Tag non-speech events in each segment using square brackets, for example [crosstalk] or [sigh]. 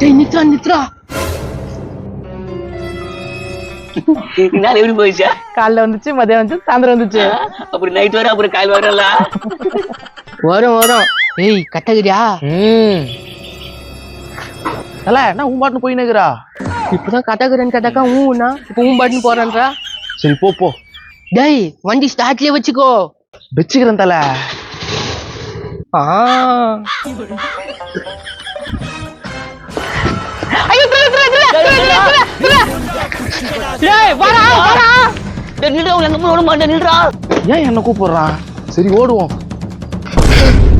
டேய் நித்ரா நித்ரா. எப்படி போயிடுச்சா? காலைல வந்துச்சு மதியம் வந்துச்சு சாயந்தரம் வந்துச்சு. அப்புறம் நைட் வர அப்புறம் கால் வரல வரும் வரும். ஏய் கட்டகிரியா? ம். தல என்ன உன் பாட்டுன்னு போய் நிக்கிறா இப்பதான் கட்டகிரன் கேட்டாக்கா ஊனா இப்ப ஊன் பாட்டுன்னு போறான்றா? சரி போ போ. டேய் வண்டி ஸ்டார்ட்லயே வச்சுக்கோ. வச்சுக்கிறேன் தல. ஆ. டேய் வாடா வாடா. நின்றா உங்க அம்மா விட மாட்டேன் நின்றா ஏன் என்ன கூப்பிடுறான் சரி ஓடுவோம்.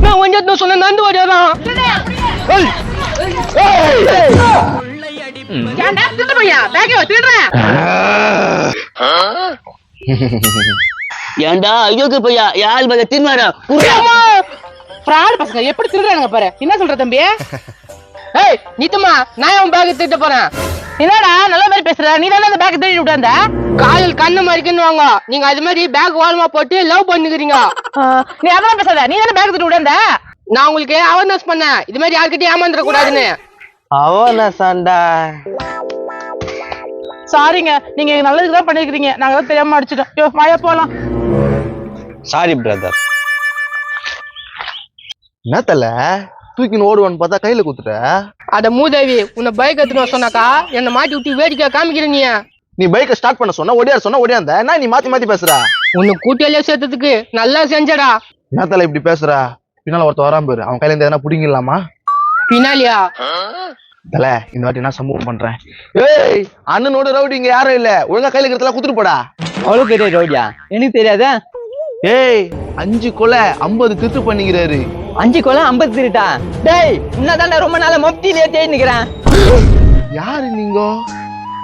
நான் வண்டி சொன்ன நந்து வடியாதான் ஏன்டா திருடு பையா? பேக்கை திருடுறேன் ஏன்டா ஐயோக்கு பையா? யாழ் பையா திருமாடா ஃப்ராட் பசங்க எப்படி திருடுறாங்க பாரு? என்ன சொல்ற தம்பி? [laughs] ஏய் நித்தமா நான் அவன் பேக் திட்ட போறேன்? என்னடா நல்ல மாதிரி பேசுற நீ தானே அந்த பேக் திருடி விட்டு வந்த காலில் கண்ணு மறிக்கன்னு வாங்க நீங்க அது மாதிரி பேக் வால்மா போட்டு லவ் பண்ணுக்கிறீங்க. நீ அதெல்லாம் பேசாத. நீ தானே பேக் திருடி விட்டு வந்த நான் உங்களுக்கு அவேர்னஸ் பண்ணேன். இது மாதிரி யார்கிட்டயும் ஏமாந்துட கூடாதுன்னு அவன சண்டா சாரிங்க நீங்க நல்லதுக்கு தான் பண்ணிருக்கீங்க நாங்க தான் தெரியாம அடிச்சிட்டோம். யோ வாயா போலாம். சாரி பிரதர் என்ன தல தூக்கின்னு ஓடுவான்னு பார்த்தா கையில குத்துட்ட? அட மூதேவி உன்னை பைக் எடுத்துன்னு சொன்னாக்கா என்னை மாட்டி விட்டு வேடிக்கை காமிக்கிற நீ? நீ பைக்கை ஸ்டார்ட் பண்ண சொன்னா ஒடியார் சொன்னா ஒடியாந்த என்ன நீ மாத்தி மாத்தி பேசுற? உன்னை கூட்டியாலே சேர்த்ததுக்கு நல்லா செஞ்சடா. என்ன தல இப்படி பேசுற? பின்னால ஒருத்த வராம பாரு அவன் கையில இருந்து எதனா புடிங்கிடலாமா? பின்னாலியா? தல இந்த வாட்டி என்ன சம்பவம் பண்றேன்? ஏய் அண்ணனோட ரவுடி இங்க யாரும் இல்ல. ஒழுங்கா கையில இருக்கிறதெல்லாம் குத்துட்டு போடா. அவ்வளவு பெரிய ரவுடியா? எனக்கு தெரியாதா? ஏய் அஞ்சு கொலை ஐம்பது திருட்டு பண்ணிக்கிறாரு. அஞ்சு கொலை ஐம்பது திருட்டா? டேய் என்னதான்டா ரொம்ப நாளா மப்தியிலே தேடி நிக்கிறேன் யாரு நீங்க?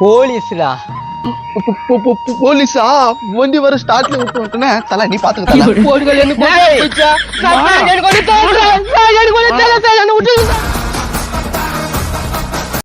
போலீஸ்டா. போலீஸா? வண்டி வர ஸ்டார்ட்ல விட்டு வந்துட்டேனே. தல நீ பாத்துக்க தல. போடுகள் என்ன